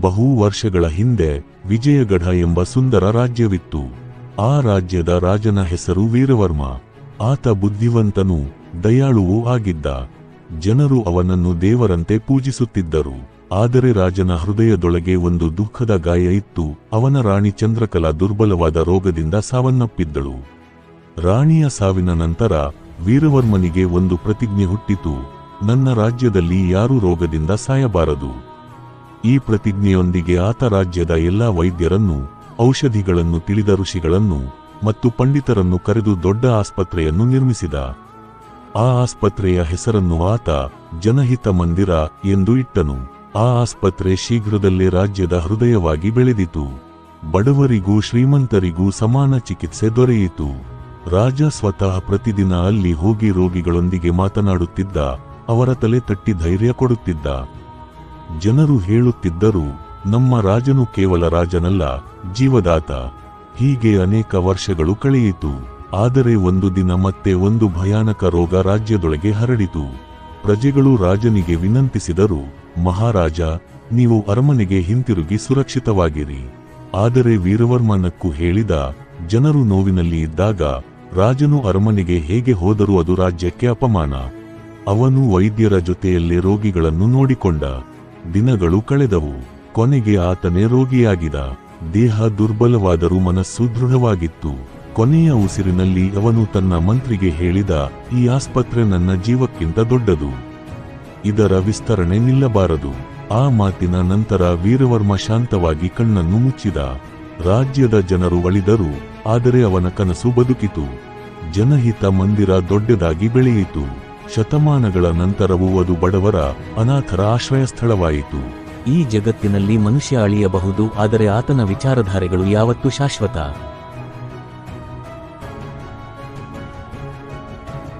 ಬಹು ವರ್ಷಗಳ ಹಿಂದೆ ವಿಜಯಗಢ ಎಂಬ ಸುಂದರ ರಾಜ್ಯವಿತ್ತು. ಆ ರಾಜ್ಯದ ರಾಜನ ಹೆಸರು ವೀರವರ್ಮ. ಆತ ಬುದ್ಧಿವಂತನೂ ದಯಾಳುವೂ ಆಗಿದ್ದ. ಜನರು ಅವನನ್ನು ದೇವರಂತೆ ಪೂಜಿಸುತ್ತಿದ್ದರು. ಆದರೆ ರಾಜನ ಹೃದಯದೊಳಗೆ ಒಂದು ದುಃಖದ ಗಾಯ ಇತ್ತು. ಅವನ ರಾಣಿ ಚಂದ್ರಕಲಾ ದುರ್ಬಲವಾದ ರೋಗದಿಂದ ಸಾವನ್ನಪ್ಪಿದ್ದಳು. ರಾಣಿಯ ಸಾವಿನ ನಂತರ ವೀರವರ್ಮನಿಗೆ ಒಂದು ಪ್ರತಿಜ್ಞೆ ಹುಟ್ಟಿತು. ನನ್ನ ರಾಜ್ಯದಲ್ಲಿ ಯಾರೂ ರೋಗದಿಂದ ಸಾಯಬಾರದು. ಈ ಪ್ರತಿಜ್ಞೆಯೊಂದಿಗೆ ಆತ ರಾಜ್ಯದ ಎಲ್ಲಾ ವೈದ್ಯರನ್ನು, ಔಷಧಿಗಳನ್ನು ತಿಳಿದ ಋಷಿಗಳನ್ನು ಮತ್ತು ಪಂಡಿತರನ್ನು ಕರೆದು ದೊಡ್ಡ ಆಸ್ಪತ್ರೆಯನ್ನು ನಿರ್ಮಿಸಿದ. ಆ ಆಸ್ಪತ್ರೆಯ ಹೆಸರನ್ನು ಆತ ಜನಹಿತ ಮಂದಿರ ಎಂದು ಇಟ್ಟನು. ಆ ಆಸ್ಪತ್ರೆ ಶೀಘ್ರದಲ್ಲೇ ರಾಜ್ಯದ ಹೃದಯವಾಗಿ ಬೆಳೆದಿತು. ಬಡವರಿಗೂ ಶ್ರೀಮಂತರಿಗೂ ಸಮಾನ ಚಿಕಿತ್ಸೆ ದೊರೆಯಿತು. ರಾಜ ಸ್ವತಃ ಪ್ರತಿದಿನ ಅಲ್ಲಿ ಹೋಗಿ ರೋಗಿಗಳೊಂದಿಗೆ ಮಾತನಾಡುತ್ತಿದ್ದ, ಅವರ ತಲೆ ತಟ್ಟಿ ಧೈರ್ಯ ಕೊಡುತ್ತಿದ್ದ. ಜನರು ಹೇಳುತ್ತಿದ್ದರು ನಮ್ಮ ರಾಜನು ಕೇವಲ ರಾಜನಲ್ಲ, ಜೀವದಾತ. ಹೀಗೆ ಅನೇಕ ವರ್ಷಗಳು ಕಳೆಯಿತು. ಆದರೆ ಒಂದು ದಿನ ಮತ್ತೆ ಒಂದು ಭಯಾನಕ ರೋಗ ರಾಜ್ಯದೊಳಗೆ ಹರಡಿತು. ಪ್ರಜೆಗಳು ರಾಜನಿಗೆ ವಿನಂತಿಸಿದರು, ಮಹಾರಾಜ, ನೀವು ಅರಮನೆಗೆ ಹಿಂತಿರುಗಿ ಸುರಕ್ಷಿತವಾಗಿರಿ. ಆದರೆ ವೀರವರ್ಮನಕ್ಕೂ ಹೇಳಿದ, ಜನರು ನೋವಿನಲ್ಲಿ ಇದ್ದಾಗ ರಾಜನು ಅರಮನೆಗೆ ಹೇಗೆ ಹೋದರೂ ಅದು ರಾಜ್ಯಕ್ಕೆ ಅಪಮಾನ. ಅವನು ವೈದ್ಯರ ಜೊತೆಯಲ್ಲೇ ರೋಗಿಗಳನ್ನು ನೋಡಿಕೊಂಡ. ದಿನಗಳು ಕಳೆದವು. ಕೊನೆಗೆ ಆತನೇ ರೋಗಿಯಾಗಿದ ದೇಹ ದುರ್ಬಲವಾದರೂ ಮನಸ್ಸು ದೃಢವಾಗಿತ್ತು. ಕೊನೆಯ ಉಸಿರಿನಲ್ಲಿ ಅವನು ತನ್ನ ಮಂತ್ರಿಗೆ ಹೇಳಿದ, ಈ ಆಸ್ಪತ್ರೆ ನನ್ನ ಜೀವಕ್ಕಿಂತ ದೊಡ್ಡದು. ಇದರ ವಿಸ್ತರಣೆ ನಿಲ್ಲಬಾರದು. ಆ ಮಾತಿನ ನಂತರ ವೀರವರ್ಮ ಶಾಂತವಾಗಿ ಕಣ್ಣನ್ನು ಮುಚ್ಚಿದ. ರಾಜ್ಯದ ಜನರು ಅಳಿದರು, ಆದರೆ ಅವನ ಕನಸು ಬದುಕಿತು. ಜನಹಿತ ಮಂದಿರ ದೊಡ್ಡದಾಗಿ ಬೆಳೆಯಿತು. ಶತಮಾನಗಳ ನಂತರವೂ ಅದು ಬಡವರ ಅನಾಥರ ಆಶ್ರಯ ಸ್ಥಳವಾಯಿತು. ಈ ಜಗತ್ತಿನಲ್ಲಿ ಮನುಷ್ಯ ಅಳಿಯಬಹುದು, ಆದರೆ ಆತನ ವಿಚಾರಧಾರೆಗಳು ಯಾವತ್ತೂ ಶಾಶ್ವತ.